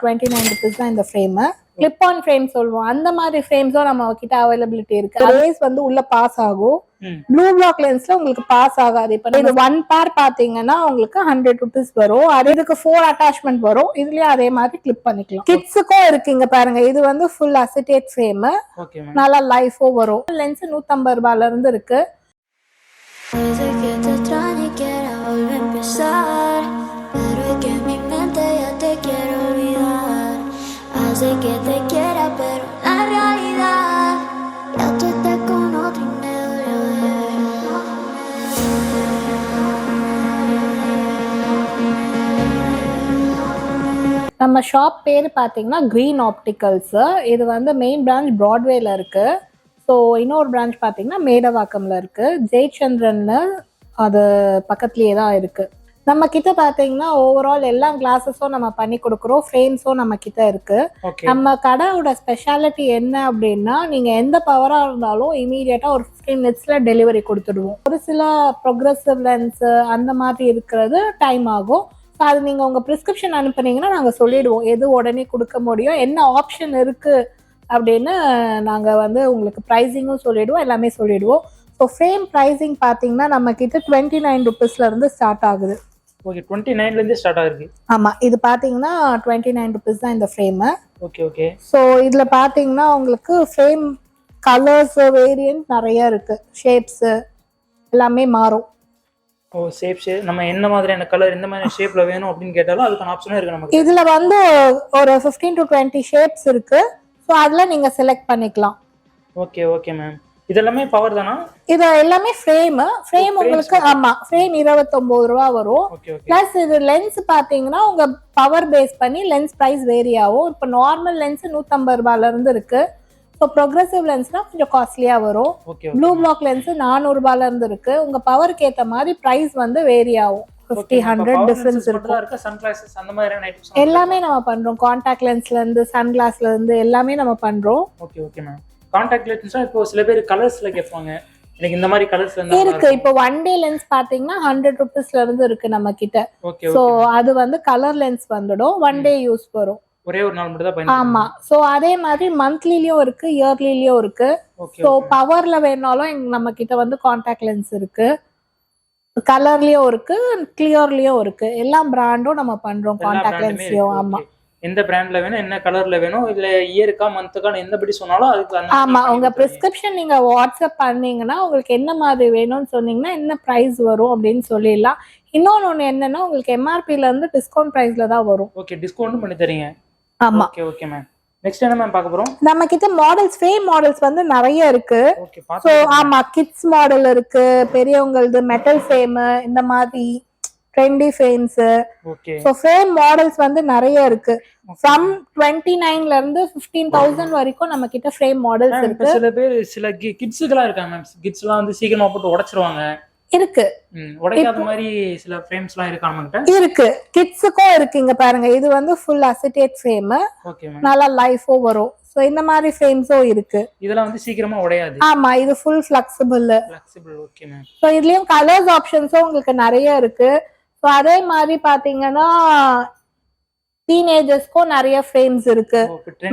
Twenty nine rupees தான் இந்த frame clip on frame சொல்லுவோம். அந்த மாதிரி ஃப்ரேம்ஸும் நம்ம கிட்ட அவைலபிலிட்டி இருக்கு. ரேஸ் வந்து உள்ள பாஸ் ஆகும். ப்ளூ பிளாக் லென்ஸ்ல உங்களுக்கு பாஸ் ஆகாது. இப்ப இது ஒன் பேர் பாத்தீங்கன்னா உங்களுக்கு ஹண்ட்ரட் ருபீஸ் வரும். அது இதுக்கு ஃபோர் அட்டாச்மெண்ட் வரும். இதுலயே அதே மாதிரி கிளிப் பண்ணிக்கலாம். கிட்ஸுக்கும் இருக்கு இங்க பாருங்க. இது வந்து ஃபுல் அசிட்டேட் ஃப்ரேம் நல்லா லைஃபும் வரும். லென்ஸ் நூத்தம்பது ரூபாயில இருந்து இருக்கு. நம்ம ஷாப் பேர் பார்த்தீங்கன்னா க்ரீன் ஆப்டிகல்ஸ் இது வந்து மெயின் பிரான்ச் ப்ராட்வேல இருக்கு. ஸோ இன்னொரு பிரான்ச் பார்த்தீங்கன்னா மேடவாக்கம்ல இருக்கு. ஜெயச்சந்திரன்னு அது பக்கத்துலேயே தான் இருக்கு. நம்ம கிட்ட பார்த்தீங்கன்னா ஓவரால் எல்லா கிளாஸஸும் நம்ம பண்ணி கொடுக்குறோம். ஃப்ரேம்ஸும் நம்ம கிட்ட இருக்கு. நம்ம கடையோட ஸ்பெஷாலிட்டி என்ன அப்படின்னா நீங்க எந்த பவரா இருந்தாலும் இமீடியட்டா ஒரு ஃபிஃப்டீன் மினிட்ஸ்ல டெலிவரி கொடுத்துடுவோம். ஒரு சில ப்ரொக்ரெசிவ் லென்ஸ் அந்த மாதிரி இருக்கிறது டைம் ஆகும். ஸோ அது நீங்க உங்க ப்ரிஸ்கிரிப்ஷன் அனுப்புனீங்கன்னா நாங்க சொல்லிடுவோம். எது உடனே கொடுக்க முடியும் என்ன ஆப்ஷன் இருக்கு அப்படின்னு நாங்க வந்து உங்களுக்கு ப்ரைஸிங்கும் சொல்லிடுவோம் எல்லாமே சொல்லிடுவோம். ஸோ ஃப்ரேம் ப்ரைஸிங் பார்த்தீங்கன்னா நம்ம கிட்ட டுவெண்ட்டி நைன் ருபீஸ்ல இருந்து ஸ்டார்ட் ஆகுது. ஓகே டுவெண்ட்டி நைன்லேருந்தே ஸ்டார்ட் ஆகுது. ஆமா இது பார்த்தீங்கன்னா டுவெண்ட்டி நைன் ருபீஸ் தான் இந்த ஃப்ரேமு ஓகே ஓகே ஸோ இதில் பார்த்தீங்கன்னா உங்களுக்கு ஃப்ரேம் கலர்ஸ் வேரியன்ட் நிறைய இருக்கு. ஷேப்ஸு எல்லாமே மாறும். ஓ ஷேப் ஷேப் நம்ம என்ன மாதிரியான கலர் எந்த மாதிரி ஷேப்ல வேணும் அப்படின்னு கேட்டாலும் அதுக்கான ஆப்ஷனும் இருக்கு நமக்கு. இதில் வந்து ஒரு ஃபிஃப்டீன் டு டுவெண்ட்டி ஷேப்ஸ் இருக்கு. ஸோ அதில் நீங்கள் செலக்ட் பண்ணிக்கலாம். ஓகே ஓகே மேம் இதெல்லாமே பவர் தானா? இது எல்லாமே ஃப்ரேமு ஃப்ரேம் உங்களுக்கு ஆமாம் ஃப்ரேம் இருபத்தொம்போது ரூபா வரும். ப்ளஸ் இது லென்ஸ் பார்த்தீங்கன்னா உங்க பவர் பேஸ் பண்ணி லென்ஸ் ப்ரைஸ் வேரி ஆகும். இப்போ நார்மல் லென்ஸ் நூற்றம்பது ரூபாயில இருந்து இருக்கு. ஸோ ப்ரொக்ரெசிவ் லென்ஸ்னா கொஞ்சம் காஸ்ட்லியாக வரும். ப்ளூ பிளாக் லென்ஸ் நானூறுபால இருந்து இருக்கு. உங்க பவருக்கு ஏத்த மாதிரி பிரைஸ் வந்து வேரி ஆகும். ஃபிஃப்டி ஹண்ட்ரட் டிஃபரன்ஸ் இருக்கும். எல்லாமே நம்ம பண்றோம். காண்டாக்ட் லென்ஸ்ல இருந்து சன் கிளாஸ்ல இருந்து எல்லாமே நம்ம பண்றோம். ஓகே ஓகே மேம் கான்டாக்ட் லென்ஸ்னா இப்போ சில பேர் கலர்ஸ்ல கேட்பாங்க. எனக்கு இந்த மாதிரி இருந்தா இருக்கு. இப்போ ஒன் டே லென்ஸ் பாத்தீங்கன்னா ஹண்ட்ரட் ருபீஸ்ல இருந்து இருக்கு நம்ம கிட்ட. ஸோ அது வந்து கலர் லென்ஸ் வந்துடும். ஒன் டே யூஸ் வரும். ஒரே ஒரு நாள் மட்டும் தான் ஆமா. ஸோ அதே மாதிரி மந்த்லிலயும் இருக்கு இயர்லிலயும் இருக்கு. ஸோ பவர்ல வேணாலும் நம்ம கிட்ட வந்து காண்டாக்ட் லென்ஸ் இருக்கு. கலர்லயும் இருக்கு கிளியர்லயும் இருக்கு. எல்லா பிராண்டும் நம்ம பண்றோம் காண்டாக்ட் லென்ஸ்லயும் ஆமா. எந்த பிராண்ட்ல வேணும் என்ன கலர்ல வேணும் இல்ல இயருக்கா மந்த்துக்கான எந்த படி சொன்னாலும் அதுக்கு ஆமா. உங்க. பிரிஸ்கிரிப்ஷன் நீங்க வாட்ஸ்அப் பண்ணீங்கன்னா உங்களுக்கு என்ன மாதிரி வேணும்னு சொன்னீங்கன்னா என்ன பிரைஸ் வரும் அப்படின்னு சொல்லிடலாம். இன்னொன்னு ஒண்ணு என்னன்னா உங்களுக்கு எம்ஆர்பில இருந்து டிஸ்கவுண்ட் பிரைஸ்ல தான் வரும். ஓகே டிஸ்கவுண்ட் பண்ணி தரீங்க. ஆமா. ஓகே ஓகே மேம் நெக்ஸ்ட் என்ன மேம் பார்க்க போறோம்? நம்ம கிட்ட மாடல்ஸ் ஃப்ரேம் மாடல்ஸ் வந்து நிறைய இருக்கு. பாத்து ஆமா கிட்ஸ் மாடல் இருக்கு பெரியவங்களது மெட்டல் ஃப்ரேம் இந்த மாதிரி trendy frames okay so frame models வந்து நிறைய இருக்கு. ஃப்ரம் டுவெண்ட்டி நைன்ல இருந்து ஃபிஃப்டீன் தௌசண்ட் வரைக்கும் நம்ம கிட்ட ஃப்ரேம் மாடல்ஸ் இருக்கு. சில பேர் சில கிட்ஸுக்கெல்லாம் இருக்காங்க மேம் கிட்ஸ் எல்லாம் வந்து சீக்கிரமா போட்டு உடைச்சிருவாங்க. இருக்கு. இருக்கா கிட்ஸுக்கும் இருக்கு. இங்க பாருங்க. இது வந்து ஃபுல் அசிட்டேட் ஃப்ரேம் நல்லா லைஃபும் வரும். ஸோ இந்த மாதிரி ஃப்ரேம்ஸும் இருக்கு. இதெல்லாம் வந்து சீக்கிரமா உடையாது. ஆமா இது full flexible flexible okay ma'am so இதுலயும் கலர்ஸ் ஆப்ஷன்ஸும் உங்களுக்கு நிறைய இருக்கு. ஸோ அதே மாதிரி பாத்தீங்கன்னா டீனேஜர்ஸ்க்கும் நிறைய ஃப்ரேம்ஸ் இருக்கு.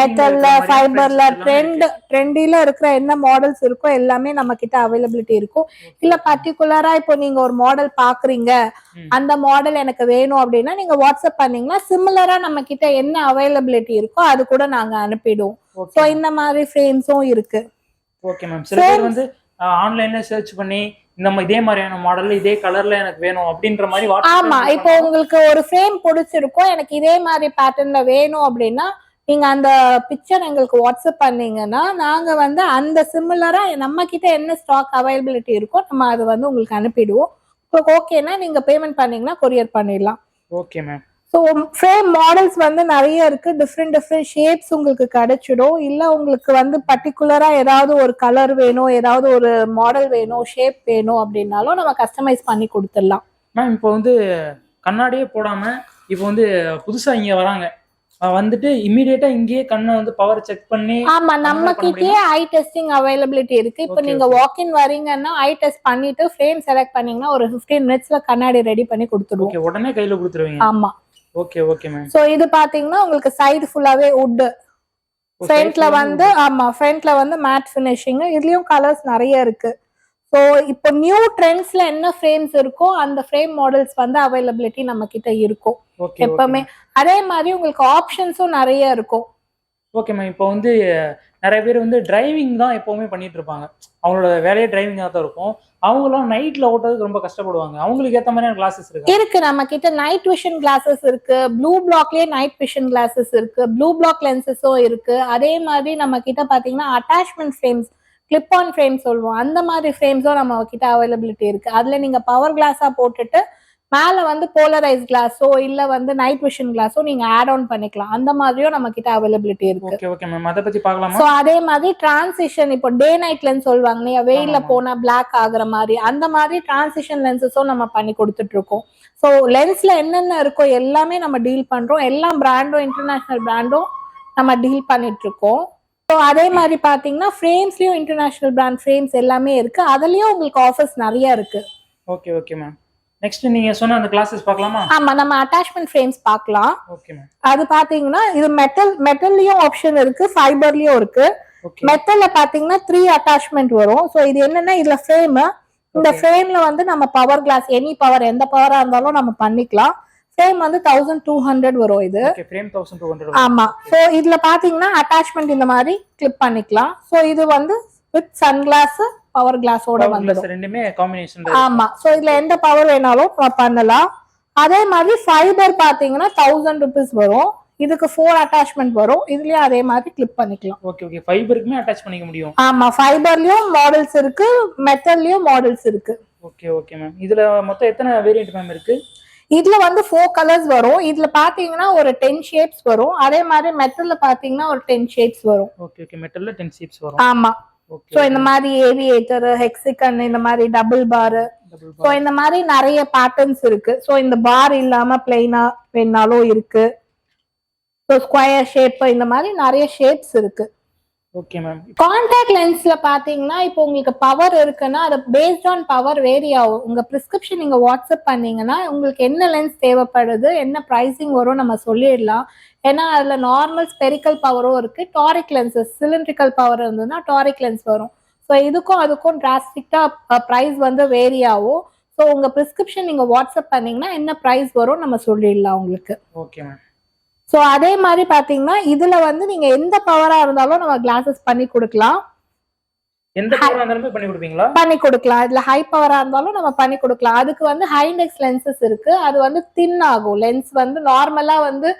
மெட்டல்ல ஃபைபர்ல ட்ரெண்ட் ட்ரெண்டில இருக்கிற என்ன மாடல்ஸ் இருக்கோ எல்லாமே நம்ம கிட்ட அவைலபிலிட்டி இருக்கும். இல்ல பர்டிகுலரா இப்போ நீங்க ஒரு மாடல் பாக்குறீங்க. அந்த மாடல் எனக்கு வேணும் அப்படின்னா நீங்க வாட்ஸ்அப் பண்ணீங்கன்னா சிமிலரா நம்ம கிட்ட என்ன அவைலபிலிட்டி இருக்கோ அது கூட நாங்க அனுப்பிடுவோம். ஸோ இந்த மாதிரி ஃப்ரேம்ஸும் இருக்கு. ஓகே மேம் சில பேர் வந்து ஆன்லைன்ல சர்ச் பண்ணி மாதிரி இதே மாதிரியான மாடல் இதே கலர்ல எனக்கு வேணும் அப்படின்ற மாதிரி ஆமா இப்போ உங்களுக்கு ஒரு ஃப்ரேம் பிடிச்சிருக்கும். எனக்கு இதே மாதிரி பேட்டர்ன்ல வேணும் அப்படின்னா நீங்க அந்த பிக்சர் எங்களுக்கு வாட்ஸ்அப் பண்ணீங்கன்னா நாங்க வந்து அந்த சிமிலரா நம்ம கிட்ட என்ன ஸ்டாக் அவைலபிலிட்டி இருக்கோ நம்ம அதை வந்து உங்களுக்கு அனுப்பிடுவோம். உங்களுக்கு ஓகேனா நீங்க பேமெண்ட் பண்ணீங்கன்னா கொரியர் பண்ணிடலாம். Okay ma'am so frame models வந்து நிறைய இருக்கு. டிஃப்ரெண்ட் டிஃப்ரெண்ட் ஷேப்ஸ் உங்களுக்கு கிடைச்சிடும். இல்லை உங்களுக்கு வந்து பர்டிகுலரா ஏதாவது ஒரு கலர் வேணும் ஏதாவது ஒரு மாடல் வேணும் ஷேப் வேணும் அப்படின்னாலும் நம்ம கஸ்டமைஸ் பண்ணி கொடுத்துடலாம். மேம் இப்போ வந்து கண்ணாடியே போடாம இப்போ வந்து புதுசா இங்க வராங்க. வந்துட்டு இம்மிடியேட்டா இங்கேயே கண்ணை வந்து பவர் செக் பண்ணி ஆமா நம்ம கிட்டயே ஐ டெஸ்டிங் அவைலபிலிட்டி இருக்கு. இப்போ நீங்க okay. வாக் இன் வரீங்கன்னா ஐ டெஸ்ட் பண்ணிட்டு ஃப்ரேம் செலக்ட் பண்ணீங்கன்னா ஒரு 15 மினிட்ஸ்ல கண்ணாடி ரெடி பண்ணி கொடுத்துடுவோம். ஓகே உடனே கையில கொடுத்துருவீங்க. ஆமா. ஓகே ஓகே மேம் ஸோ இது பாத்தீங்கன்னா உங்களுக்கு சைடு ஃபுல்லாவே வுட் ஃப்ரண்ட்ல வந்து ஆமா ஃப்ரண்ட்ல வந்து மேட் ஃபினிஷிங் இதுலயும் கலர்ஸ் நிறைய இருக்கு. ஸோ இப்போ நியூ ட்ரெண்ட்ஸ்ல என்ன ஃப்ரேம்ஸ் இருக்கோ அந்த ஃப்ரேம் மாடல்ஸ் வந்து அவைலபிலிட்டி நம்ம கிட்ட இருக்கும். எப்பவுமே. அதே மாதிரி உங்களுக்கு ஆப்ஷன்ஸும் நிறைய இருக்கும். ஓகே மேம் இப்போ வந்து நிறைய பேர் வந்து டிரைவிங் தான் எப்போவுமே பண்ணிட்டு இருப்பாங்க. அவங்களோட வேலையே டிரைவிங்காக தான் இருக்கும். அவங்களாம் நைட்ல ஓட்டுறதுக்கு ரொம்ப கஷ்டப்படுவாங்க. அவங்களுக்கு ஏற்ற மாதிரியான கிளாஸஸ் இருக்கு? இருக்கு நம்ம கிட்ட நைட் விஷன் கிளாஸஸ் இருக்கு. ப்ளூ பிளாக்லயே நைட் விஷன் கிளாஸஸ் இருக்கு. ப்ளூ பிளாக் லென்சஸும் இருக்கு. அதே மாதிரி நம்ம கிட்ட பாத்தீங்கன்னா attachment frames clip on frame சொல்லுவோம். அந்த மாதிரி ஃப்ரேம்ஸும் நம்ம கிட்ட அவைலபிலிட்டி இருக்கு. அதுல நீங்க பவர் கிளாஸா போட்டுட்டு மேல வந்து போலரைஸ் கிளாஸோ இல்ல வந்து நைட் விஷன் கிளாஸோ நீங்க ஆட் ஆன் பண்ணிக்கலாம். அந்த மாதிரியும் நம்ம கிட்ட அவைலபிலிட்டி இருக்கு. ஓகே ஓகே மேம் அதை பத்தி பார்க்கலாமா? சோ அதே மாதிரி டிரான்சிஷன் இப்போ டே நைட் லென்ஸ் சொல்லுவாங்க இல்லையா? வெயில்ல. போனா பிளாக் ஆகுற மாதிரி. அந்த மாதிரி டிரான்சிஷன் லென்சஸும் நம்ம பண்ணி கொடுத்துட்டு இருக்கோம். ஸோ லென்ஸ்ல என்னென்ன இருக்கோ எல்லாமே நம்ம டீல் பண்றோம். எல்லா பிராண்டும் இன்டர்நேஷனல் பிராண்டும் நம்ம டீல் பண்ணிட்டு இருக்கோம். ஸோ அதே மாதிரி பாத்தீங்கன்னா ஃப்ரேம்ஸ்லயும் இன்டர்நேஷனல் பிராண்ட் ஃப்ரேம்ஸ் எல்லாமே இருக்கு. அதுலயும் உங்களுக்கு ஆஃபர்ஸ் நிறைய இருக்கு. ஓகே ஓகே மேம் நெக்ஸ்ட் நீங்க சொன்ன அந்த கிளாஸஸ் பார்க்கலாமா? ஆமா நம்ம அட்டாச்மெண்ட் ஃப்ரேம்ஸ் பார்க்கலாம். ஓகே அது பாத்தீங்கன்னா இது மெட்டல் மெட்டல்லையும் ஆப்ஷன் இருக்கு ஃபைபர்லயும் இருக்கு. மெட்டல்ல பாத்தீங்கன்னா த்ரீ அட்டாச்மெண்ட் வரும். ஸோ இது என்னன்னா இதுல ஃப்ரேம் இந்த. ஃப்ரேம்ல வந்து நம்ம பவர் கிளாஸ் எனி பவர் எந்த பவரா இருந்தாலும் நம்ம பண்ணிக்கலாம். ஃப்ரேம் வந்து தௌசண்ட் டூ ஹண்ட்ரட் வரும் இது. ஆமா. ஸோ இதுல பாத்தீங்கன்னா அட்டாச்மெண்ட் இந்த மாதிரி கிளிப் பண்ணிக்கலாம். ஸோ இது வந்து வித் சன்கிளாஸ் பவர் கிளாஸோட வந்துடும். ரெண்டுமே காம்பினேஷன் ஆமா. ஸோ இதுல எந்த பவர் வேணாலும் பண்ணலாம். அதே மாதிரி ஃபைபர் பாத்தீங்கன்னா தௌசண்ட் ருபீஸ் வரும். இதுக்கு ஃபோர் அட்டாச்மெண்ட் வரும். இதுலயும் அதே மாதிரி கிளிப் பண்ணிக்கலாம். ஓகே ஓகே ஃபைபருக்குமே அட்டாச் பண்ணிக்க முடியும். ஆமா. ஃபைபர்லயும் மாடல்ஸ் இருக்கு. மெட்டல்லயும் மாடல்ஸ் இருக்கு. ஓகே ஓகே மேம் இதுல மொத்தம் எத்தனை வேரியன்ட் மேம் இருக்கு? இதுல வந்து ஃபோர் கலர்ஸ் வரும். இதுல பாத்தீங்கன்னா ஒரு டென் ஷேப்ஸ் வரும். அதே மாதிரி மெட்டல்ல பாத்தீங்கன்னா ஒரு டென் ஷேப்ஸ் வரும். ஓகே ஓகே மெட்டல்ல டென் சீப்ஸ் வரும். ஆமா. சோ இந்த மாதிரி ஏவியேட்டர் ஹெக்ஸிகன் இந்த மாதிரி டபுள் பார் சோ இந்த மாதிரி நிறைய பேட்டர்ன்ஸ் இருக்கு. சோ இந்த பார் இல்லாம பிளைனா வேணாலும் இருக்கு. ஸோ ஸ்கொயர் ஷேப் இந்த மாதிரி நிறைய ஷேப்ஸ் இருக்கு. ஓகே மேம் கான்டாக்ட் லென்ஸ்ல பாத்தீங்கன்னா இப்போ உங்களுக்கு பவர் இருக்குன்னா அது பேஸ்ட் ஆன் பவர் வேரி ஆகும். உங்க பிரிஸ்கிரிப்ஷன் நீங்க வாட்ஸ்அப் பண்ணீங்கன்னா உங்களுக்கு என்ன லென்ஸ் தேவைப்படுது என்ன ப்ரைசிங் வரும் நம்ம சொல்லிடலாம். ஏன்னா அதுல நார்மல் ஸ்பெரிக்கல் பவரும் இருக்கு. டாரிக் லென்சஸ் சிலிண்ட்ரிக்கல் பவர் இருந்ததுன்னா டாரிக் லென்ஸ் வரும். ஸோ இதுக்கும் அதுக்கும் டிராஸ்டிக்கா ப்ரைஸ் வந்து வேரி ஆகும். ஸோ உங்க பிரிஸ்கிரிப்ஷன் நீங்க வாட்ஸ்அப் பண்ணீங்கன்னா என்ன ப்ரைஸ் வரும் நம்ம சொல்லிடலாம் உங்களுக்கு. ஓகே மேம் ஸோ அதே மாதிரி பாத்தீங்கன்னா இதுல வந்து நீங்க எந்த பவரா இருந்தாலும் நம்ம கிளாஸஸ் பண்ணி கொடுக்கலாம். பண்ணி கொடுக்கலாம். இதுல ஹை பவரா இருந்தாலும் நம்ம பண்ணி கொடுக்கலாம். அதுக்கு வந்து ஹைடெக்ஸ் லென்சஸ் இருக்கு. அது வந்து தின் ஆகும். லென்ஸ் வந்து நார்மலா வந்து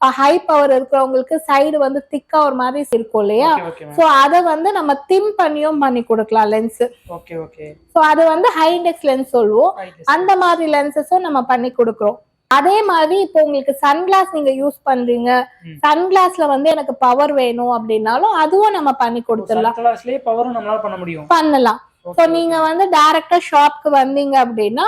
ஹை பவர் இருக்கிறவங்களுக்கு சைடு வந்து திக்கா ஒரு மாதிரி இருக்கும் இல்லையா? ஸோ அதை வந்து நம்ம தின் பண்ணியும் பண்ணி கொடுக்கலாம் லென்ஸ் ஓகே ஓகே ஸோ அது வந்து ஹைடெக்ஸ் லென்ஸ் சொல்லுவோம். அந்த மாதிரி லென்சஸும் நம்ம பண்ணி கொடுக்குறோம். அதே மாதிரி இப்போ உங்களுக்கு சன்கிளாஸ் நீங்க யூஸ் பண்றீங்க. சன்கிளாஸ்ல வந்து எனக்கு பவர் வேணும் அப்படின்னாலும் அதுவும் நம்ம பண்ணி கொடுத்துடலாம். பவரும் நம்மளால பண்ண முடியும். பண்ணலாம். ஸோ நீங்க வந்து டைரக்டா ஷாப்க்கு வந்தீங்க அப்படின்னா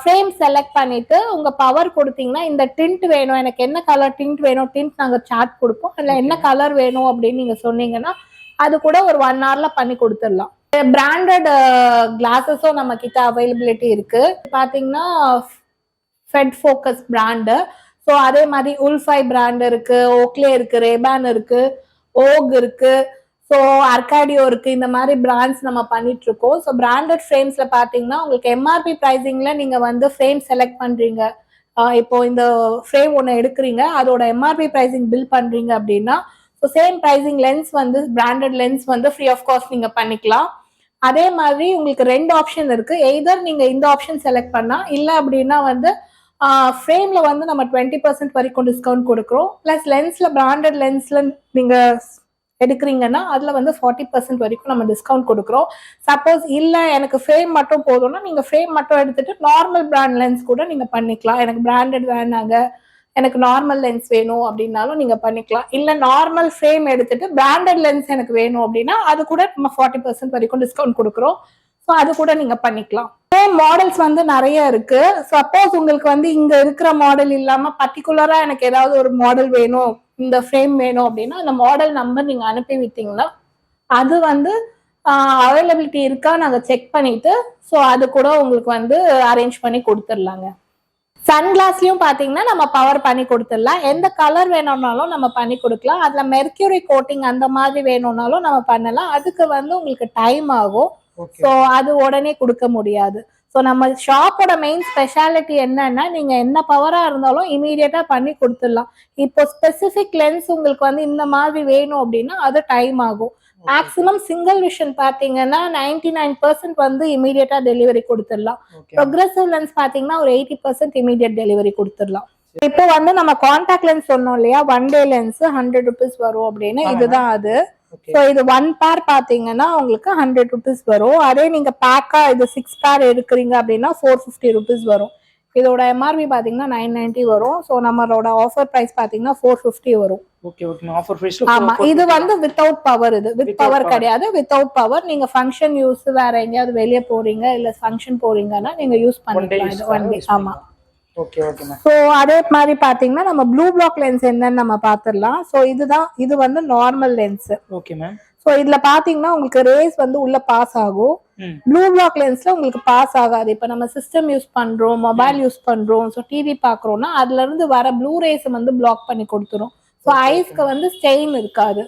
ஃப்ரேம் செலக்ட் பண்ணிட்டு உங்க பவர் கொடுத்தீங்கன்னா இந்த டிண்ட் வேணும் எனக்கு என்ன கலர் டிண்ட் வேணும் டிண்ட் நாங்க சார்ட் கொடுப்போம். அதுல என்ன கலர் வேணும் அப்படின்னு நீங்க சொன்னீங்கன்னா அது கூட ஒரு ஒன் ஹவர்ல பண்ணி கொடுத்துடலாம். பிராண்டட் கிளாஸஸும் நம்ம கிட்ட அவைலபிலிட்டி இருக்கு. பாத்தீங்கன்னா ஃபெட் ஃபோக்கஸ் பிராண்டு ஸோ அதே மாதிரி உல்ஃபை பிராண்ட் இருக்கு ஓக்லே இருக்கு ரேபான் இருக்கு ஓக் இருக்கு. ஸோ அர்காடியோ இருக்கு. இந்த மாதிரி பிராண்ட்ஸ் நம்ம பண்ணிட்டு இருக்கோம். ஸோ பிராண்டட் ஃப்ரேம்ஸ்ல பாத்தீங்கன்னா உங்களுக்கு எம்ஆர்பி ப்ரைசிங்ல நீங்க வந்து ஃப்ரேம் செலக்ட் பண்றீங்க. இப்போ இந்த ஃப்ரேம் ஒன்று எடுக்கிறீங்க. அதோட எம்ஆர்பி ப்ரைசிங் பில் பண்றீங்க அப்படின்னா ஸோ சேம் ப்ரைசிங் லென்ஸ் வந்து பிராண்டட் லென்ஸ் வந்து ஃப்ரீ ஆஃப் காஸ்ட் நீங்க பண்ணிக்கலாம். அதே மாதிரி உங்களுக்கு ரெண்டு ஆப்ஷன் இருக்கு. எய்தர் நீங்க இந்த ஆப்ஷன் செலக்ட் பண்ணா இல்லை அப்படின்னா வந்து ஃப்ரேம்ல வந்து நம்ம டுவெண்ட்டி பர்சன்ட் வரைக்கும் டிஸ்கவுண்ட் கொடுக்குறோம். ப்ளஸ் லென்ஸ்ல பிராண்டட் லென்ஸ்ல நீங்க எடுக்கிறீங்கன்னா அதில் வந்து ஃபார்ட்டி பர்சன்ட் வரைக்கும் நம்ம டிஸ்கவுண்ட் கொடுக்குறோம். சப்போஸ் இல்லை எனக்கு ஃப்ரேம் மட்டும் போதும்னா நீங்கள் ஃப்ரேம் மட்டும் எடுத்துட்டு நார்மல் பிராண்ட் லென்ஸ் கூட நீங்கள் பண்ணிக்கலாம். எனக்கு பிராண்டட் வேணாங்க. எனக்கு நார்மல் லென்ஸ் வேணும் அப்படின்னாலும் நீங்கள் பண்ணிக்கலாம். இல்லை நார்மல் ஃப்ரேம் எடுத்துட்டு பிராண்டட் லென்ஸ் எனக்கு வேணும் அப்படின்னா அது கூட நம்ம ஃபார்ட்டி பர்சன்ட் வரைக்கும் டிஸ்கவுண்ட் கொடுக்குறோம். ஸோ அது கூட நீங்கள் பண்ணிக்கலாம். மாடல்ஸ் வந்து நிறைய இருக்கு. சப்போஸ் உங்களுக்கு வந்து இங்க இருக்கிற மாடல் இல்லாம பர்டிகுலரா எனக்கு ஏதாவது ஒரு மாடல் வேணும் இந்த ஃப்ரேம் வேணும் அப்படின்னா அந்த மாடல் நம்பர் நீங்க அனுப்பி விட்டீங்கன்னா அது வந்து அவைலபிலிட்டி இருக்கா நாங்க செக் பண்ணிட்டு ஸோ அது கூட உங்களுக்கு வந்து அரேஞ்ச் பண்ணி கொடுத்துடலாங்க. சன்கிளாஸ்லயும் பாத்தீங்கன்னா நம்ம பவர் பண்ணி கொடுத்துடலாம். எந்த கலர் வேணும்னாலும் நம்ம பண்ணி கொடுக்கலாம். அதுல மெர்க்யூரி கோட்டிங் அந்த மாதிரி வேணும்னாலும் நம்ம பண்ணலாம். அதுக்கு வந்து உங்களுக்கு டைம் ஆகும். ஸோ அது உடனே கொடுக்க முடியாது. ஸோ நம்ம ஷாப்போட மெயின் ஸ்பெஷாலிட்டி என்னன்னா நீங்க என்ன பவரா இருந்தாலும் இமீடியட்டா பண்ணி கொடுத்துடலாம். இப்போ ஸ்பெசிபிக் லென்ஸ் உங்களுக்கு வந்து இந்த மாதிரி வேணும் அப்படின்னா அது டைம் ஆகும். மேக்ஸிமம் சிங்கிள் விஷன் பாத்தீங்கன்னா நைன்டி நைன் பர்சன்ட் வந்து இமீடியட்டா டெலிவரி கொடுத்துடலாம். ப்ரொக்ரெசிவ் லென்ஸ் பாத்தீங்கன்னா ஒரு எயிட்டி பர்சன்ட் இமீடியட் டெலிவரி கொடுத்துடலாம். இப்போ வந்து நம்ம காண்டாக்ட் லென்ஸ் சொன்னோம் இல்லையா? One day lens hundred rupees வரும் அப்படின்னு. இதுதான் அது. ஸோ இது ஒன் பேர் பாத்தீங்கன்னா உங்களுக்கு ஹண்ட்ரட் ருபீஸ் வரும். அதே நீங்க பேக்கா இது சிக்ஸ் பேர் எடுக்கிறீங்க அப்படின்னா ஃபோர் ஃபிஃப்டி ருபீஸ் வரும். இதோட எம்ஆர்பி பாத்தீங்கன்னா நைன் நைன்டி வரும். ஸோ நம்மளோட ஆஃபர் பிரைஸ் பாத்தீங்கன்னா ஃபோர் ஃபிஃப்டி வரும். ஆமா. இது வந்து வித்தவுட் பவர் இது. With power. கிடையாது. வித்தவுட் பவர் நீங்க ஃபங்க்ஷன் யூஸ் வேற எங்கேயாவது வெளியே போறீங்க இல்ல ஃபங்க்ஷன் போறீங்கன்னா நீங்க யூஸ் பண்ணிக்கலாம். இது ஒன் டே ஆமா. ஸோ அதே மாதிரி பாத்தீங்கன்னா நம்ம ப்ளூ பிளாக் லென்ஸ் என்னன்னு நம்ம பாத்துடலாம். ஸோ இதுதான் இது வந்து normal lens okay ma'am so இதுல பாத்தீங்கன்னா உங்களுக்கு ரேஸ் வந்து உள்ள பாஸ் ஆகும். ப்ளூ பிளாக் லென்ஸ்ல உங்களுக்கு பாஸ் ஆகாது. இப்போ நம்ம சிஸ்டம் யூஸ் பண்றோம் மொபைல் யூஸ் பண்றோம் ஸோ டிவி பாக்குறோம்னா அதுல இருந்து வர ப்ளூ ரேஸ் வந்து பிளாக் பண்ணி கொடுத்துரும். ஸோ ஐஸ்க்கு வந்து ஸ்டெயின் இருக்காது.